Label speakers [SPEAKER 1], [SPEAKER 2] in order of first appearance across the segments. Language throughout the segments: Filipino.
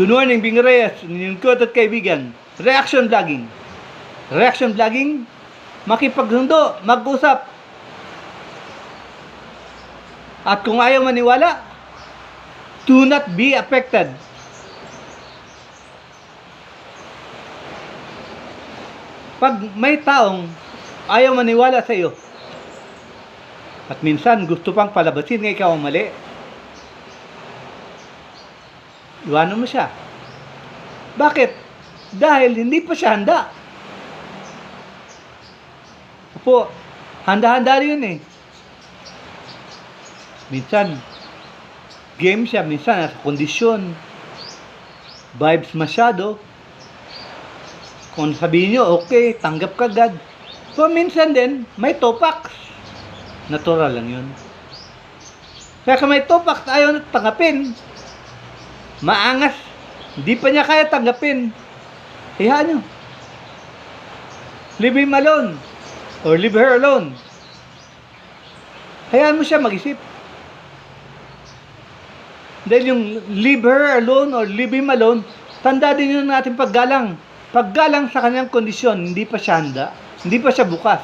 [SPEAKER 1] Good morning, Bing Reyes, kot at kaibigan. Reaction vlogging. Reaction vlogging, makipagsundo, mag-usap. At kung ayaw maniwala, do not be affected. Pag may taong ayaw maniwala sa iyo, at minsan gusto pang palabasin nga ikaw ang mali, iwanan mo siya. Bakit? Dahil hindi pa siya handa. Opo, handa-handa rin yun eh. Minsan, game siya, minsan nasa kondisyon, vibes masyado. Kung sabihin nyo, okay, tanggap ka agad. So, minsan din, may topax. Natural lang yun. Kaya kung may topax, ayaw na tanggapin. Maangas. Hindi pa niya kaya tanggapin. Hayaan nyo. Leave him alone. Or leave her alone. Hayaan mo siya mag-isip. Dahil yung leave her alone or leave him alone, tanda din yun natin paggalang. Paggalang sa kanyang kondisyon, hindi pa siya handa. Hindi pa siya bukas.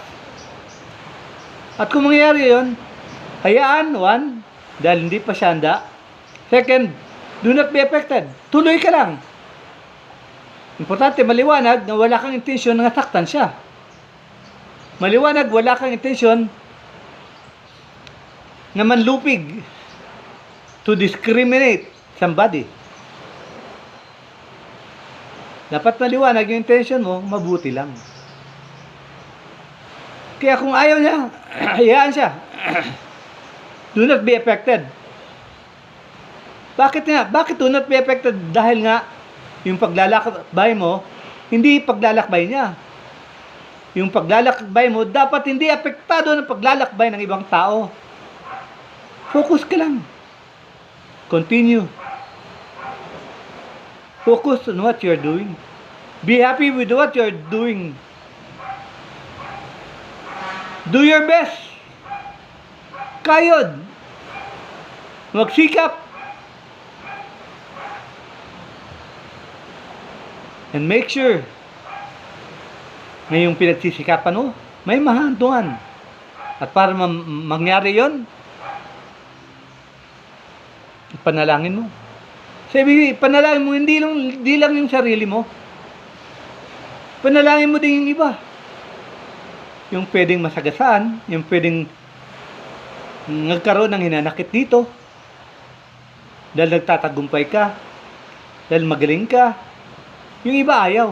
[SPEAKER 1] At kung mangyayari yun, hayaan, one, dahil hindi pa siya handa. Second, do not be affected. Tuloy ka lang. Importante, maliwanag na wala kang intensyon na saktan siya. Maliwanag, wala kang intensyon na manlupig to discriminate somebody. Dapat maliwanag yung intention mo, mabuti lang. Kaya kung ayaw niya, hayaan siya. do not be affected. Bakit nga? Bakit do not be affected? Dahil nga, yung paglalakbay mo, hindi paglalakbay niya. Yung paglalakbay mo, dapat hindi apektado ng paglalakbay ng ibang tao. Focus ka lang. Continue. Focus on what you're doing. Be happy with what you're doing. Do your best. Kayod. Magsikap. And make sure na yung pinagsisikapan mo, may mahantuan. At para ma- mangyari yon, panalangin mo. Sabi, panalangin mo, hindi lang, hindi lang yung sarili mo. Panalangin mo din yung iba. Yung pwedeng masagasaan, yung pwedeng nagkaroon ng hinanakit dito. Dahil nagtatagumpay ka. Dahil magaling ka. Yung iba ayaw.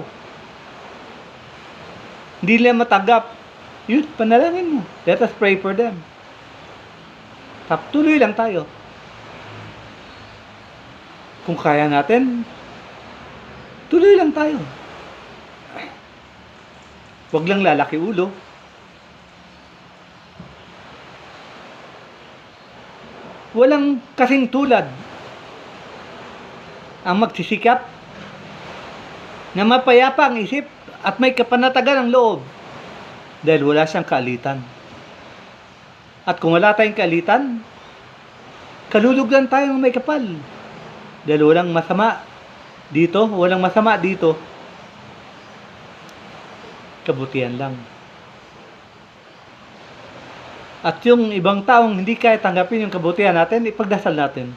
[SPEAKER 1] Hindi nila matanggap. Yun, panalangin mo. Let us pray for them. Tap, tuloy lang tayo. Kung kaya natin, tuloy lang tayo. Huwag lang lalaki ulo. Walang kasing tulad ang magsisikap na mapayapa ang isip at may kapanatagan ang loob dahil wala siyang kaalitan. At kung wala tayong kaalitan, kalulugdan tayo ng may kapal. Dahil walang masama dito, walang masama dito. Kabutihan lang. At yung ibang taong hindi kaya tanggapin yung kabutihan natin, ipagdasal natin.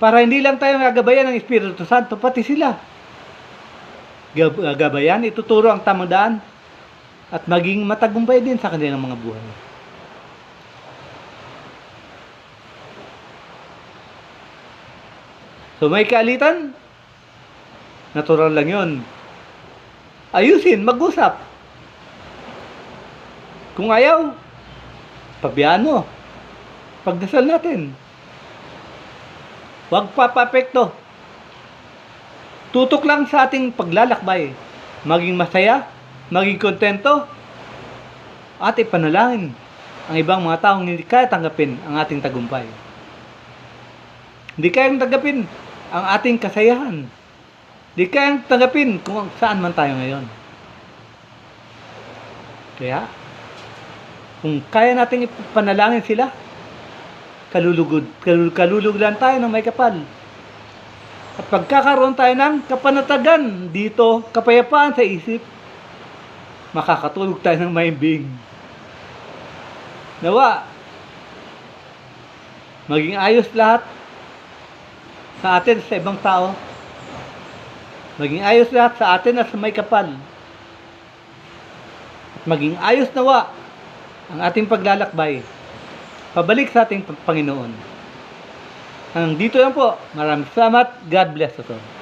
[SPEAKER 1] Para hindi lang tayo gagabayan ng Espiritu Santo, pati sila. Gab- Gagabayan, ituturo ang tamang daan at maging matagumpay din sa kanilang mga buhay. So may kaalitan, natural lang yun. Ayusin, mag-usap. Kung ayaw, pabiyaan mo. Pagdasal natin. Huwag papapekto. Tutok lang sa ating paglalakbay. Maging masaya, maging kontento, at ipanalangin ang ibang mga taong hindi kaya tanggapin ang ating tagumpay. Hindi kayang tanggapin ang ating kasayahan. Hindi kayang tanggapin kung saan man tayo ngayon. Kaya, kung kaya nating ipanalangin sila, kalulugod, kalul, tayo ng may kapal. At pagkakaroon tayo ng kapanatagan dito, kapayapaan sa isip, makakatulog tayo ng maimbing. Nawa, maging ayos lahat sa atin sa ibang tao. Maging ayos lahat sa atin at sa may kapal. At maging ayos nawa ang ating paglalakbay. Pabalik sa ating Panginoon. Hanggang dito lang po. Maraming salamat. God bless us all.